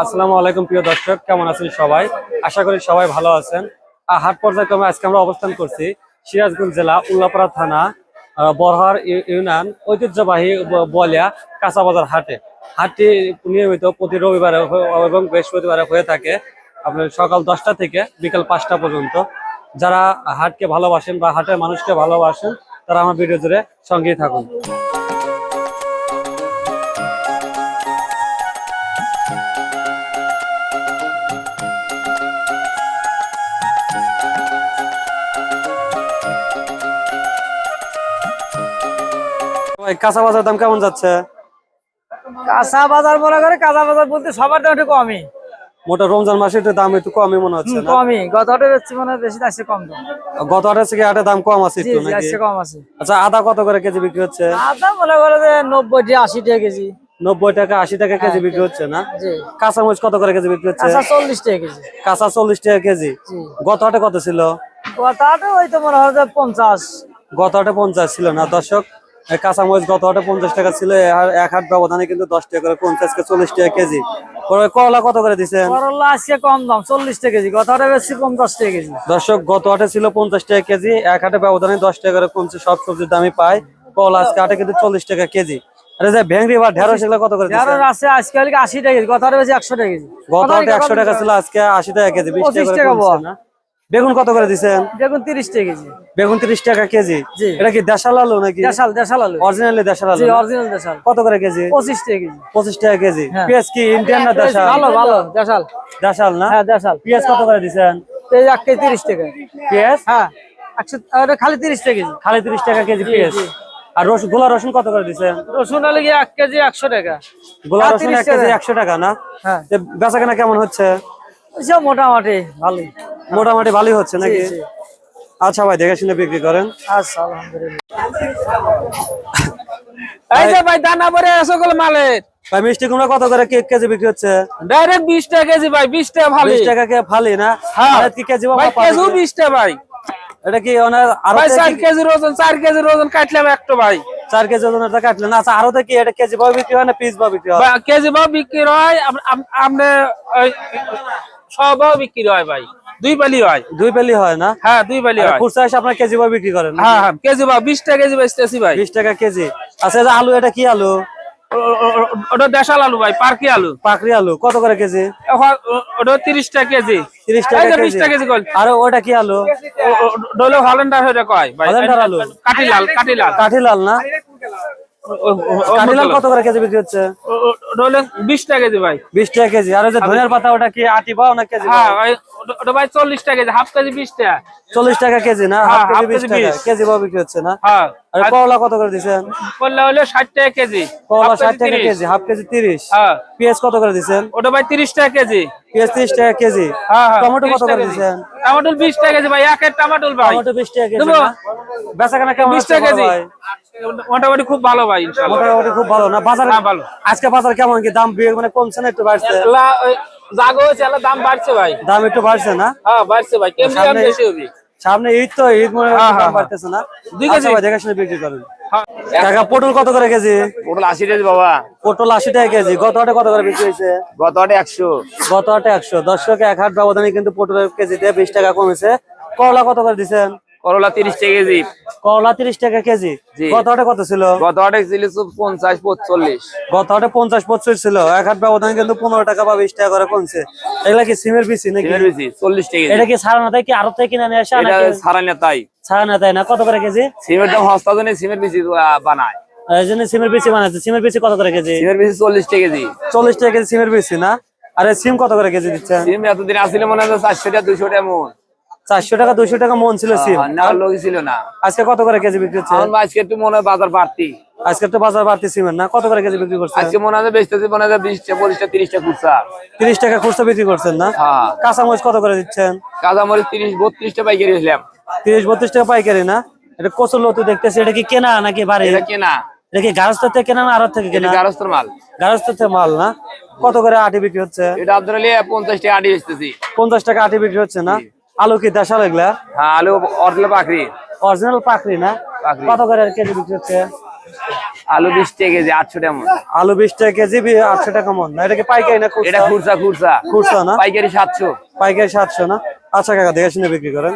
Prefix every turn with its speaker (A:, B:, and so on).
A: আসসালামু আলাইকুম, প্রিয় দর্শক, কেমন আছেন সবাই? আশা করি সবাই ভালো আছেন। হাট পর্যায়ক্রমে আজকে আমরা অবস্থান করছি সিরাজগঞ্জ জেলা উল্লাপাড়া থানা বরহার ইউ- ইউনিয়ন ঐতিহ্যবাহী বলিয়া কাঁচা বাজার হাটে। হাটটি নিয়মিত প্রতি রবিবারে এবং বৃহস্পতিবারে হয়ে থাকে আপনার সকাল দশটা থেকে বিকাল পাঁচটা পর্যন্ত। যারা হাটকে ভালোবাসেন বা হাটের মানুষকে ভালোবাসেন, তারা আমার ভিডিও জুড়ে সঙ্গেই থাকুন। কাঁচা বাজার দাম কেমন যাচ্ছে?
B: কাঁচা বাজার মনে করে কাঁচা বাজার বলতে সবার দাম একটু কমই।
A: মোটা রমজান মাসে একটু দাম একটু কমই মনে হচ্ছে
B: কমই। গত হাটে বেচছি মনে হয় বেশি আসছে কম দাম।
A: গত থেকে দাম কম আছে একটু নাকি?
B: আসছে কম আছে।
A: আচ্ছা আদা কত করে কেজি বিক্রি হচ্ছে?
B: আদা মনে করে যে নব্বই টাকা আশি টাকা কেজি।
A: নব্বই টাকা আশি টাকা কেজি বিক্রি হচ্ছে না?
B: জি।
A: কাঁচা মরিচ কত করে কেজি বিক্রি হচ্ছে?
B: কাঁচা চল্লিশ টাকা কেজি।
A: কাঁচা চল্লিশ টাকা কেজি। গত হাটে কত ছিল?
B: গত হাটে ওই তো মনে হয় যে পঞ্চাশ।
A: গত হাটে পঞ্চাশ ছিল না দর্শক? এই কাঁচা মরিচ গত হাটে পঞ্চাশ টাকা ছিল এক হাট ব্যবধানে কিন্তু দশ টাকা করে পঞ্চাশ কে চল্লিশ টাকা কেজি। করলা কত করে দিচ্ছেন
B: করলা আজকে কম দাম চল্লিশ টাকা কেজি গত হাটে বেচছি পঞ্চাশ টাকা কেজি।
A: দর্শক গত হাটে ছিল পঞ্চাশ টাকা কেজি এক হাটে ব্যবধানে দশ টাকা করে কমছে সব সবজির দামই পায়। কল আজকে হাটে কিন্তু চল্লিশ টাকা কেজি। আরে যে ভেংরি বা ঢেঁড়স এগুলো কত করে দিচ্ছেন?
B: ঢেঁড়স আছে আজকে আশি টাকা কেজি গত হাটে বেশি একশো টাকা কেজি।
A: গত হাটে একশো টাকা ছিল আজকে আশি টাকা কেজি বিশ টাকা। না। বেগুন কত করে দিচ্ছেন
B: বেগুন তিরিশ টাকা কেজি।
A: বেগুন তিরিশ টাকা কেজি। এটা কি দেশাল আলু নাকি?
B: দেশাল দেশাল আলু।
A: অরিজিনালি দেশাল আলু
B: অরিজিনাল দেশাল।
A: কত করে কেজি?
B: পঁচিশ টাকা কেজি।
A: পঁচিশ টাকা কেজি।
B: হ্যাঁ।
A: পেঁয়াজ কি ইন্ডিয়ান না দেশাল?
B: ভালো ভালো দেশাল।
A: দেশাল না?
B: হ্যাঁ দেশাল।
A: পেঁয়াজ কত করে দিচ্ছেন
B: এই এক কেজি তিরিশ টাকা।
A: পেঁয়াজ?
B: হ্যাঁ একশো খালি তিরিশ টাকা কেজি।
A: খালি তিরিশ টাকা কেজি পেঁয়াজ। আর রসুন গোলা রসুন কত করে দিচ্ছেন
B: রসুন হলে এক কেজি একশো টাকা।
A: গোলা রসুন এক কেজি একশো টাকা না?
B: হ্যাঁ।
A: বেচা কেনা কেমন হচ্ছে?
B: মোটামুটি ভালোই।
A: মোটামুটি ভালোই হচ্ছে নাকি? আচ্ছা ভাই দেখে শুনে বিক্রি করেন।
B: আচ্ছা আলহামদুলিল্লাহ।
C: ভাই দানা পরে সকল মালের।
A: ভাই মিষ্টি কুমড়া কত করে কে- কেজি বিক্রি হচ্ছে?
C: ডাইরেক্ট টাকা কেজি ভাই বিশ টাকা ভালো
A: বিশ টাকা কে ফালি না?
C: হ্যাঁ।
A: আর কি কেজি
C: ভাই টাকা ভাই।
A: এটা কি ওনার আরও
C: ভাই
A: থেকে
C: চার
A: কি-
C: ওজন কেজির ওজন কাটলাম একটা ভাই।
A: চার কেজি কাটলেন আচ্ছা আরও কি? এটা কেজি ভাবে বিক্রি হয় না পিস ভাবে বিক্রি হয়?
C: কেজি বিক্রি হয় আপনি সব বিক্রি হয় ভাই। দুই পালি হয়।
A: দুই পেলি হয় না?
C: হ্যাঁ দুই পালি হয়।
A: খুচরা এসে আপনার কেজি ভাবে বিক্রি করেন
C: হ্যাঁ হ্যাঁ কেজি ভাও বিশ টাকা কেজি বেচতেছি ভাই।
A: বিশ টাকা কেজি। আচ্ছা আলু এটা কি আলু?
C: ওটা দেশাল আলু ভাই পার্কি আলু।
A: পাকড়ি আলু কত করে কেজি?
C: ওটা তিরিশ টাকা কেজি।
A: টাকা কেজি।
C: টাকা কেজি কল
A: আর ওটা কি আলু?
C: ডলে হলেন্ডার হয়ে কয় ভাই?
A: হল্যান্ডার আলু।
C: কাটি লাল কাটি লাল
A: কাঠি লাল না লাল কত করে কেজি বিক্রি হচ্ছে?
C: বিশ টাকা কেজি ভাই।
A: বিশ টাকা কেজি। আর ওই যে ধনিয়ার পাতা ওটা কি আটি পাও না কেজি
C: হ্যাঁ ওটা- ভাই চল্লিশ টাকা কেজি হাফ কেজি বিশ টাকা।
A: চল্লিশ টাকা কেজি না?
C: হ্যাঁ,
A: হাফ কেজি বিশ
C: কেজি
A: টাকা। কেজি বিক্রি হচ্ছে না?
C: হ্যাঁ
A: আর করলা কত করে
C: করলে হলে ষাট টাকা কেজি
A: করলা ষাট
C: কেজি
A: টাকা কেজি হাফ কেজি তিরিশ।
C: হ্যাঁ।
A: পেঁয়াজ কত করে দিচ্ছেন
C: ওটা ভাই তিরিশ টাকা কেজি।
A: পেঁয়াজ তিরিশ টাকা কেজি।
C: হ্যাঁ হ্যাঁ
A: টমেটো কত করে। দিচ্ছেন
C: টমেটো বিশ টাকা কেজি ভাই টমেটো ভাই।
A: টমেটো বিশ টাকা কেজি বেচা কেনা কেমন
C: বিশ টাকা কেজি।
A: ভাই?
C: মোটামুটি খুব ভালো ভাই
A: মোটামুটি খুব ভালো না? বাজার
C: হ্যাঁ, ভালো।
A: আজকে বাজার কেমন কি? দাম মানে কমছে না একটু বাড়ছে?
C: জাগো হচ্ছে দাম বাড়ছে ভাই।
A: দাম একটু বাড়ছে না?
C: হ্যাঁ বাড়ছে ভাই। কেমনি দাম
A: সামনে-
C: বেশি হবে?
A: সামনে ঈদ তো ঈদ মনে হয় দাম
C: হ্যাঁ,
A: বাড়তেছে না?
C: দুই
A: আচ্ছা
C: কেজি।
A: ভাই দেখে শুনে বিক্রি করেন। কাকা পটল কত করে কেজি?
D: পটল আশি টাকা বাবা।
A: পটল আশি টাকা কেজি। গত হাটে কত করে বিক্রি হয়েছে?
D: গত হাটে একশো।
A: গত হাটে একশো। দর্শক এক হাট ব্যবধানে কিন্তু পটলের কেজিতে বিশ টাকা কমেছে। করলা কত করে দিচ্ছেন?
D: করলা তিরিশ টাকা কেজি।
A: করলা তিরিশ টাকা কেজি। গত হাটে কত ছিল?
D: গত হাটে ছিল পঞ্চাশ পঁচল্লিশ
A: গত হাটে পঞ্চাশ পঁচিশ ছিল। এক হাট ব্যবধানে কিন্তু পনেরো টাকা বা বিশ টাকা করে কমছে। এগুলা কি সিমের বিচি নাকি?
D: চল্লিশ টাকা
A: এটা কি সারা না কি? আরও থেকে কিনে নিয়ে আসে?
D: সারা না তাই
A: ছাড়া না তাই না? কত করে কেজি?
D: সিমের দাম হস্তা জন্য সিমের বেশি বানায়।
A: এই জন্য সিমের বিচি বানাচ্ছে সিমের বিচি কত করে কেজি?
D: সিমের চল্লিশ টাকা কেজি।
A: চল্লিশ টাকা কেজি সিমের বিচি না? আরে সিম কত করে কেজি দিচ্ছেন?
D: সিম এতদিন আসলে মনে হয় চারশো টাকা দুশো টাকা মন
A: চারশো টাকা দুশো টাকা মন ছিল
D: নেওয়ার লোক ছিল না।
A: আজকে কত করে কেজি বিক্রি হচ্ছে?
D: আজকে একটু মনে হয় বাজার বাড়তি।
A: আজকে তো বাজার বাড়তি সিমের না? কত করে কেজি বিক্রি করছেন?
D: আজকে মনে হয় বেচতেছে মনে হয় বিশটা পঁচিশটা তিরিশটা খুচরা।
A: তিরিশ টাকা খুচরা বিক্রি করছেন না?
D: হ্যাঁ।
A: কাঁচামরিচ কত করে দিচ্ছেন?
D: কাঁচামরিচ তিরিশ বত্রিশটা পাইকারি হয়েছিলাম
A: তিরিশ বত্রিশ টাকা পাইকারি না? এটা কচুর লতু দেখতেছি এটা কি কেনা নাকি বাড়ি
D: এটা কেনা।
A: এটা কি গারস্থ থেকে কেনা না আরও থেকে কেনা?
D: গারস্থর মাল।
A: গারস্থ থেকে মাল না? কত করে আটি বিক্রি হচ্ছে?
D: এটা আপনার পঞ্চাশ টাকা আটি বেচতেছি।
A: পঞ্চাশ টাকা আটি বিক্রি হচ্ছে না? আলু কি দেশাল এগুলা?
D: হ্যাঁ আলু অরিজিনাল পাখরি।
A: অরিজিনাল পাখরি না? কত করে কেজি বিক্রি হচ্ছে?
D: আলু বিশ টাকা কেজি আটশো টাকা মন।
A: আলু বিশ টাকা কেজি আটশো টাকা মন। না এটা কি পাইকারি না
D: এটা খুরসা খুরসা
A: খুরসা না?
D: পাইকারি সাতশো।
A: পাইকারি সাতশো না? আচ্ছা কাকা দেখে শুনে বিক্রি করেন।